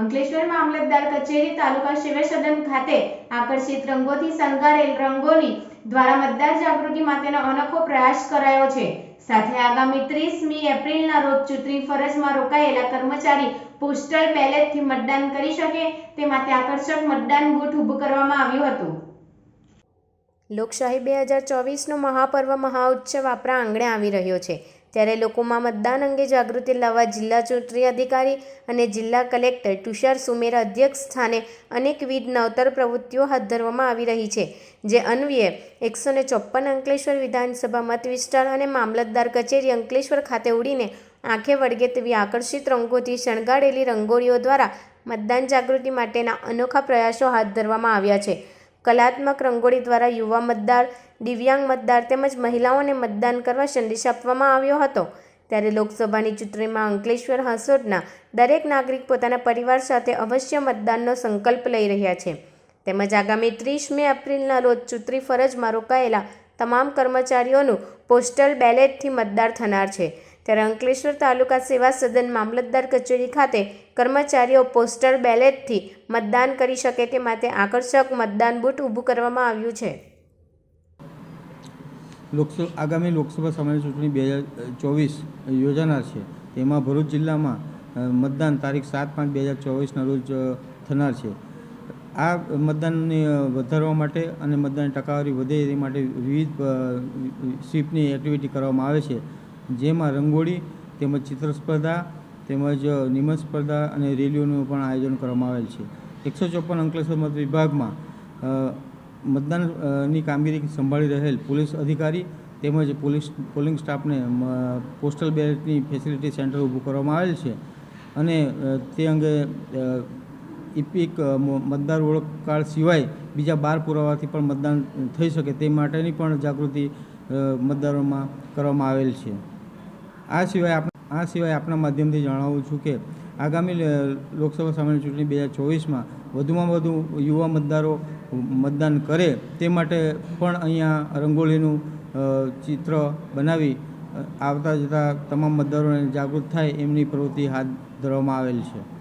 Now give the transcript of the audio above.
અંકલેશ્વર મામલતદાર કચેરી તાલુકા સેવા ખાતે આકર્ષિત રંગોથી શણગારેલ રંગોની દ્વારા મતદાર જાગૃતિ માટેનો અનોખો પ્રયાસ કરાયો છે. સાથે આગામી ત્રીસમી એપ્રિલના રોજ ચૂંટણી ફરજમાં રોકાયેલા કર્મચારી પોસ્ટલ બેલેટથી મતદાન કરી શકે તે માટે આકર્ષક મતદાન બૂથ ઊભું કરવામાં આવ્યું હતું. લોકશાહી બે હજાર ચોવીસનો મહાપર્વ મહાઉત્સવ આપણા આંગણે આવી રહ્યો છે. ત્યારે લોકોમાં મતદાન અંગે જાગૃતિ લાવવા જિલ્લા ચૂંટણી અધિકારી અને જિલ્લા કલેક્ટર તુષાર સુમેરા અધ્યક્ષ સ્થાને અનેકવિધ નવતર પ્રવૃત્તિઓ હાથ ધરવામાં આવી રહી છે, જે અન્વયે એકસો ને ચોપ્પન અંકલેશ્વર વિધાનસભા મત વિસ્તાર અને મામલતદાર કચેરી અંકલેશ્વર ખાતે ઉડીને આંખે વળગે તેવી આકર્ષિત રંગોથી શણગારેલી રંગોળીઓ દ્વારા મતદાન જાગૃતિ માટેના અનોખા પ્રયાસો હાથ ધરવામાં આવ્યા છે. કલાત્મક રંગોળી દ્વારા યુવા મતદાર, દિવ્યાંગ મતદાર તેમજ મહિલાઓને મતદાન કરવા સંદેશ આપવામાં આવ્યો હતો. ત્યારે લોકસભાની ચૂંટણીમાં અંકલેશ્વર હાંસોડના દરેક નાગરિક પોતાના પરિવાર સાથે અવશ્ય મતદાનનો સંકલ્પ લઈ રહ્યા છે. તેમજ આગામી ત્રીસમી એપ્રિલના રોજ ચૂંટણી ફરજમાં રોકાયેલા તમામ કર્મચારીઓનું પોસ્ટલ બેલેટથી મતદાર થનાર છે. ત્યારે અંકલેશ્વર તાલુકા સેવા સદન મામલતદાર કચેરી ખાતે કર્મચારીઓ પોસ્ટલ બેલેટથી મતદાન કરી શકે તે માટે આકર્ષક મતદાન બૂથ ઊભું કરવામાં આવ્યું છે. લોકસભા આગામી લોકસભા સામાન્ય ચૂંટણી બે હજાર ચોવીસ યોજાનાર છે. તેમાં ભરૂચ જિલ્લામાં મતદાન તારીખ સાત પાંચ બે હજાર ચોવીસના રોજ થનાર છે. આ મતદાનને વધારવા માટે અને મતદાનની ટકાવારી વધે એ માટે વિવિધ સ્વીપની એક્ટિવિટી કરવામાં આવે છે. જેમાં રંગોળી, તેમજ ચિત્ર સ્પર્ધા, તેમજ નિબંધ સ્પર્ધા અને રેલીઓનું પણ આયોજન કરવામાં આવેલ છે. એકસો ચોપન અંકલેશ્વર મત વિભાગમાં મતદાનની કામગીરી સંભાળી રહેલ પોલીસ અધિકારી તેમજ પોલીસ, પોલિંગ સ્ટાફને પોસ્ટલ બેલેટની ફેસિલિટી સેન્ટર ઊભું કરવામાં આવેલ છે. અને તે અંગે ઇપિક મતદાર ઓળખ કાર્ડ સિવાય બીજા બાર પુરાવાથી પણ મતદાન થઈ શકે તે માટેની પણ જાગૃતિ મતદારોમાં કરવામાં આવેલ છે. આ સિવાય આ સિવાય આપણા માધ્યમથી જણાવું છું કે આગામી લોકસભા સામાન્ય ચૂંટણી બે હજાર ચોવીસમાં વધુમાં વધુ યુવા મતદારો મતદાન કરે તે માટે પણ અહીંયા રંગોળીનું ચિત્ર બનાવી આવતા જતા તમામ મતદારોને જાગૃત થાય એમની પ્રવૃત્તિ હાથ ધરવામાં આવેલ છે.